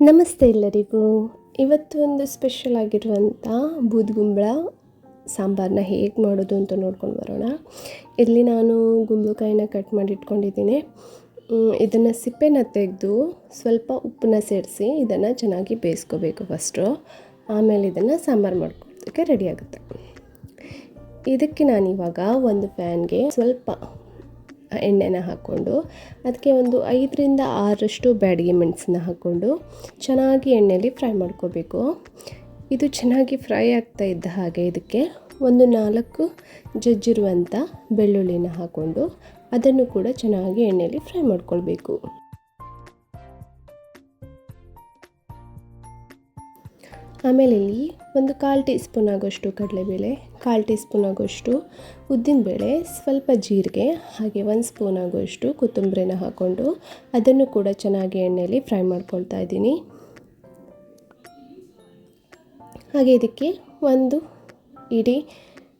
ನಮಸ್ತೆ ಎಲ್ಲರಿಗೂ. ಇವತ್ತು ಒಂದು ಸ್ಪೆಷಲ್ ಆಗಿರುವಂಥ ಬೂದ್ಗುಂಬಳ ಸಾಂಬಾರನ್ನ ಹೇಗೆ ಮಾಡೋದು ಅಂತ ನೋಡ್ಕೊಂಡು ಬರೋಣ. ಇಲ್ಲಿ ನಾನು ಗುಂಬಳಕಾಯಿನ ಕಟ್ ಮಾಡಿ ಇಟ್ಕೊಂಡಿದ್ದೀನಿ. ಇದನ್ನು ಸಿಪ್ಪೆನ ತೆಗೆದು ಸ್ವಲ್ಪ ಉಪ್ಪನ್ನ ಸೇರಿಸಿ ಇದನ್ನು ಚೆನ್ನಾಗಿ ಬೇಯಿಸ್ಕೋಬೇಕು ಫಸ್ಟು ಆಮೇಲೆ ಇದನ್ನು ಸಾಂಬಾರು ಮಾಡ್ಕೊಳ್ಳೋದಕ್ಕೆ ರೆಡಿ ಆಗುತ್ತೆ. ಇದಕ್ಕೆ ನಾನಿವಾಗ ಒಂದು ಪ್ಯಾನ್ಗೆ ಸ್ವಲ್ಪ ಎಣ್ಣೆನ ಹಾಕ್ಕೊಂಡು ಅದಕ್ಕೆ ಒಂದು ಐದರಿಂದ ಆರಷ್ಟು ಬ್ಯಾಡಿಗೆ ಮೆಣಸನ್ನ ಹಾಕ್ಕೊಂಡು ಚೆನ್ನಾಗಿ ಎಣ್ಣೆಯಲ್ಲಿ ಫ್ರೈ ಮಾಡ್ಕೋಬೇಕು. ಇದು ಚೆನ್ನಾಗಿ ಫ್ರೈ ಆಗ್ತಾ ಇದ್ದ ಹಾಗೆ ಇದಕ್ಕೆ ಒಂದು ನಾಲ್ಕು ಜಜ್ಜಿರುವಂಥ ಬೆಳ್ಳುಳ್ಳಿನ ಹಾಕ್ಕೊಂಡು ಅದನ್ನು ಕೂಡ ಚೆನ್ನಾಗಿ ಎಣ್ಣೆಯಲ್ಲಿ ಫ್ರೈ ಮಾಡ್ಕೊಳ್ಬೇಕು. ಆಮೇಲೆ ಇಲ್ಲಿ ಒಂದು ಕಾಲು ಟೀ ಸ್ಪೂನ್ ಆಗೋಷ್ಟು ಕಡಲೆಬೇಳೆ, ಕಾಲು ಟೀ ಸ್ಪೂನ್ ಆಗೋಷ್ಟು ಉದ್ದಿನಬೇಳೆ, ಸ್ವಲ್ಪ ಜೀರಿಗೆ, ಹಾಗೆ ಒಂದು ಸ್ಪೂನ್ ಆಗೋಷ್ಟು ಕೊತ್ತಂಬರಿನ ಹಾಕ್ಕೊಂಡು ಅದನ್ನು ಕೂಡ ಚೆನ್ನಾಗಿ ಎಣ್ಣೆಯಲ್ಲಿ ಫ್ರೈ ಮಾಡ್ಕೊಳ್ತಾ ಇದ್ದೀನಿ. ಹಾಗೆ ಇದಕ್ಕೆ ಒಂದು ಇಡೀ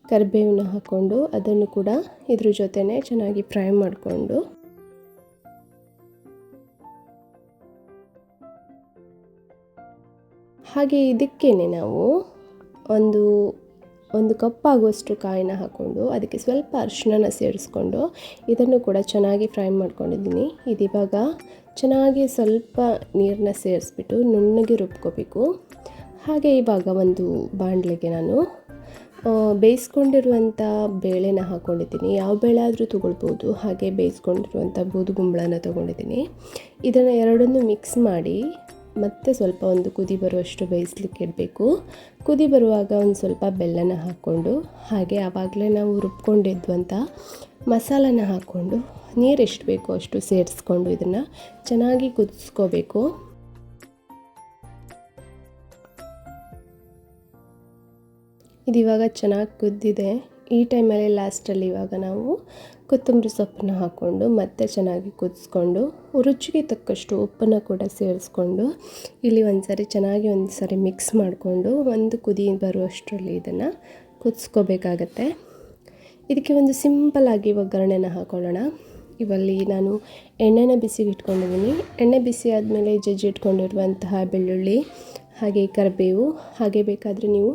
ಕರಿಬೇವನ್ನ ಹಾಕ್ಕೊಂಡು ಅದನ್ನು ಕೂಡ ಇದ್ರ ಜೊತೆನೇ ಚೆನ್ನಾಗಿ ಫ್ರೈ ಮಾಡಿಕೊಂಡು ಹಾಗೆ ಇದಕ್ಕೇ ನಾವು ಒಂದು ಒಂದು ಕಪ್ಪಾಗುವಷ್ಟು ಕಾಯಿನ ಹಾಕ್ಕೊಂಡು ಅದಕ್ಕೆ ಸ್ವಲ್ಪ ಅರ್ಶಿನ ಸೇರಿಸ್ಕೊಂಡು ಇದನ್ನು ಕೂಡ ಚೆನ್ನಾಗಿ ಫ್ರೈ ಮಾಡ್ಕೊಂಡಿದ್ದೀನಿ. ಇದಿವಾಗ ಚೆನ್ನಾಗಿ ಸ್ವಲ್ಪ ನೀರನ್ನ ಸೇರಿಸ್ಬಿಟ್ಟು ನುಣ್ಣಗೆ ರುಬ್ಕೋಬೇಕು. ಹಾಗೆ ಇವಾಗ ಒಂದು ಬಾಣಲೆಗೆ ನಾನು ಬೇಯಿಸ್ಕೊಂಡಿರುವಂಥ ಬೇಳೆನ ಹಾಕ್ಕೊಂಡಿದ್ದೀನಿ ಯಾವ ಬೇಳೆ ಆದರೂ ತೊಗೊಳ್ಬೋದು. ಹಾಗೆ ಬೇಯಿಸ್ಕೊಂಡಿರುವಂಥ ಬೂದುಗುಂಬಳನ ತೊಗೊಂಡಿದ್ದೀನಿ. ಇದನ್ನು ಎರಡನ್ನೂ ಮಿಕ್ಸ್ ಮಾಡಿ ಮತ್ತೆ ಸ್ವಲ್ಪ ಒಂದು ಕುದಿ ಬರುವಷ್ಟು ಬೇಯಿಸ್ಲಿಕ್ಕೆ ಇಡಬೇಕು. ಕುದಿ ಬರುವಾಗ ಒಂದು ಸ್ವಲ್ಪ ಬೆಲ್ಲನ ಹಾಕ್ಕೊಂಡು, ಹಾಗೆ ಆವಾಗಲೇ ನಾವು ರುಬ್ಕೊಂಡಿದ್ವಂತ ಮಸಾಲನ ಹಾಕ್ಕೊಂಡು ನೀರು ಎಷ್ಟು ಬೇಕೋ ಅಷ್ಟು ಸೇರಿಸ್ಕೊಂಡು ಇದನ್ನು ಚೆನ್ನಾಗಿ ಕುದಿಸ್ಕೋಬೇಕು. ಇದಿವಾಗ ಚೆನ್ನಾಗಿ ಕುದ್ದಿದೆ. ಈ ಟೈಮಲ್ಲಿ ಲಾಸ್ಟಲ್ಲಿ ಇವಾಗ ನಾವು ಕೊತ್ತಂಬರಿ ಸೊಪ್ಪನ್ನ ಹಾಕ್ಕೊಂಡು ಮತ್ತೆ ಚೆನ್ನಾಗಿ ಕುದಿಸ್ಕೊಂಡು, ರುಚಿಗೆ ತಕ್ಕಷ್ಟು ಉಪ್ಪನ್ನು ಕೂಡ ಸೇರಿಸ್ಕೊಂಡು ಇಲ್ಲಿ ಒಂದು ಸರಿ ಚೆನ್ನಾಗಿ ಒಂದು ಸರಿ ಮಿಕ್ಸ್ ಮಾಡಿಕೊಂಡು ಒಂದು ಕುದಿ ಬರುವಷ್ಟರಲ್ಲಿ ಇದನ್ನು ಕುದಿಸ್ಕೋಬೇಕಾಗತ್ತೆ. ಇದಕ್ಕೆ ಒಂದು ಸಿಂಪಲ್ಲಾಗಿ ಒಗ್ಗರಣೆನ ಹಾಕೊಳ್ಳೋಣ. ಇವಲ್ಲಿ ನಾನು ಎಣ್ಣೆನ ಬಿಸಿಗೆ ಇಟ್ಕೊಂಡಿದ್ದೀನಿ ಎಣ್ಣೆ ಬಿಸಿ ಆದಮೇಲೆ ಜಜ್ಜಿ ಇಟ್ಕೊಂಡಿರುವಂತಹ ಬೆಳ್ಳುಳ್ಳಿ, ಹಾಗೆ ಕರಿಬೇವು, ಹಾಗೆ ಬೇಕಾದರೆ ನೀವು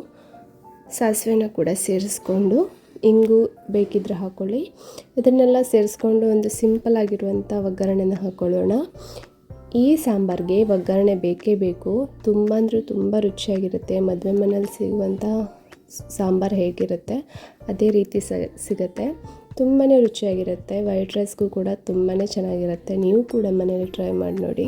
ಸಾಸಿವೆನ ಕೂಡ ಸೇರಿಸ್ಕೊಂಡು ಇಂಗು ಬೇಕಿದ್ರೆ ಹಾಕ್ಕೊಳ್ಳಿ ಇದನ್ನೆಲ್ಲ ಸೇರಿಸ್ಕೊಂಡು ಒಂದು ಸಿಂಪಲ್ ಆಗಿರುವಂಥ ಒಗ್ಗರಣೆನ ಹಾಕ್ಕೊಳ್ಳೋಣ ಈ ಸಾಂಬಾರಿಗೆ ಒಗ್ಗರಣೆ ಬೇಕೇ ಬೇಕು. ತುಂಬ ಅಂದರೆ ತುಂಬ ರುಚಿಯಾಗಿರುತ್ತೆ. ಮದುವೆ ಮನೇಲಿ ಸಿಗುವಂಥ ಸಾಂಬಾರು ಹೇಗಿರುತ್ತೆ, ಅದೇ ರೀತಿ ಸಿಗುತ್ತೆ. ತುಂಬಾ ರುಚಿಯಾಗಿರುತ್ತೆ. ವೈಟ್ ರೈಸ್ಗೂ ಕೂಡ ತುಂಬಾ ಚೆನ್ನಾಗಿರುತ್ತೆ. ನೀವು ಕೂಡ ಮನೇಲಿ ಟ್ರೈ ಮಾಡಿ ನೋಡಿ.